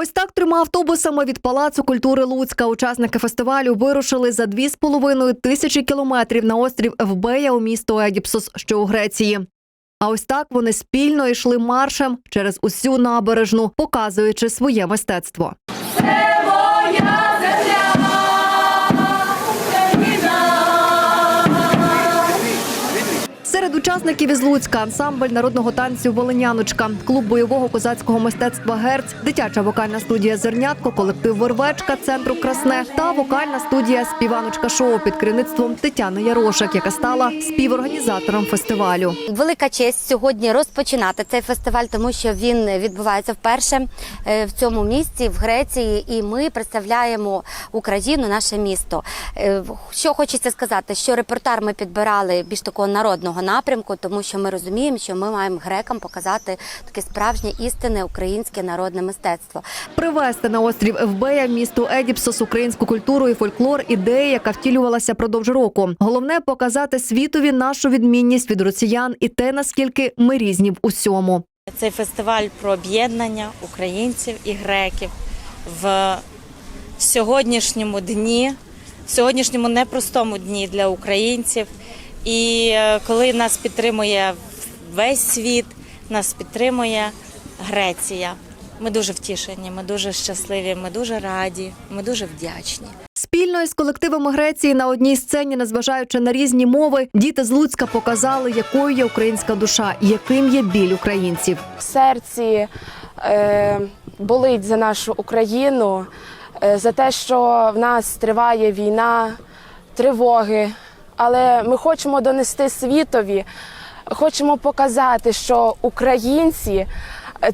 Ось так трьома автобусами від Палацу культури Луцька учасники фестивалю вирушили за 2,5 тисячі кілометрів на острів Евбея у місто Егіпсус, що у Греції. А ось так вони спільно йшли маршем через усю набережну, показуючи своє мистецтво. Серед учасників із Луцька ансамбль народного танцю Волиняночка, клуб бойового козацького мистецтва Герць, дитяча вокальна студія Зернятко, колектив Вервечка центру Красне та вокальна студія Співаночка шоу під керівництвом Тетяни Ярошек, яка стала співорганізатором фестивалю. Велика честь сьогодні розпочинати цей фестиваль, тому що він відбувається вперше е, в цьому місці, в Греції, і ми представляємо Україну, наше місто. Е, Що хочеться сказати, що репертуар ми підбирали більш такого народного напрямку, тому що ми розуміємо, що ми маємо грекам показати таке справжнє істинне українське народне мистецтво. Привезти на острів Евбея місто Едіпсос українську культуру і фольклор ідея, яка втілювалася продовж року. Головне показати світові нашу відмінність від росіян і те, наскільки ми різні в усьому. Цей фестиваль про об'єднання українців і греків в сьогоднішньому дні, в сьогоднішньому непростому дні для українців. І е, коли нас підтримує весь світ, нас підтримує Греція. Ми дуже втішені, ми дуже щасливі, ми дуже раді, ми дуже вдячні. Спільно із колективами Греції на одній сцені, незважаючи на різні мови, діти з Луцька показали, якою є українська душа, і яким є біль українців. в серці е, болить за нашу Україну, е, за те, що в нас триває війна, тривоги. Але ми хочемо донести світові, хочемо показати, що українці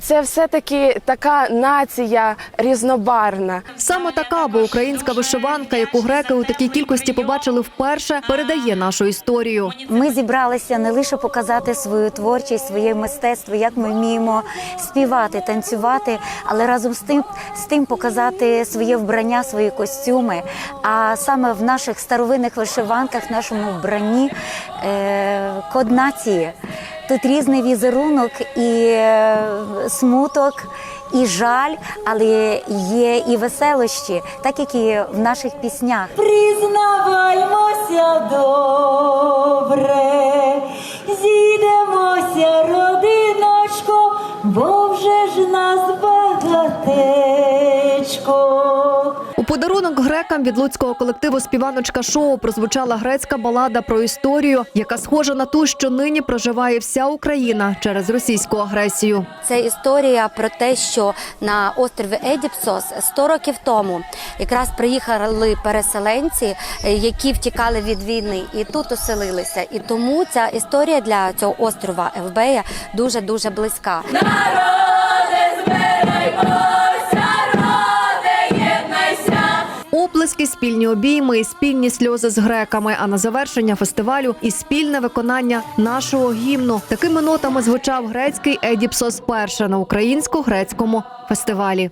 це все-таки така нація різнобарна. Саме така, бо українська вишиванка, яку греки у такій кількості побачили вперше, передає нашу історію. Ми зібралися не лише показати свою творчість, своє мистецтво, як ми вміємо співати, танцювати, але разом з тим з тим показати своє вбрання, свої костюми. А саме в наших старовинних вишиванках, в нашому вбранні е, код нації. Тут різний візерунок і е, смуток, і жаль, але є і веселощі, так як і в наших піснях. Признаваймося добре, зійдемося, родиночко, бо подарунок грекам від луцького колективу Співаночка шоу прозвучала грецька балада про історію, яка схожа на ту, що нині проживає вся Україна через російську агресію. Це історія про те, що на острові Едіпсос 100 років тому якраз приїхали переселенці, які втікали від війни, і тут оселилися. І тому ця історія для цього острова Евбея дуже дуже близька. Оплески, спільні обійми і спільні сльози з греками. А на завершення фестивалю і спільне виконання нашого гімну. Такими нотами звучав грецький Едіпсос перше на українсько-грецькому фестивалі.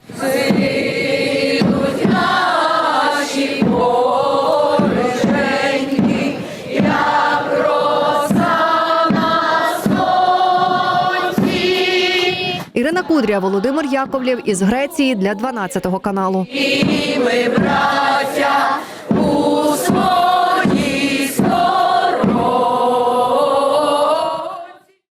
Ірина Кудря, Володимир Яковлєв із Греції для 12 каналу. І ми, браття,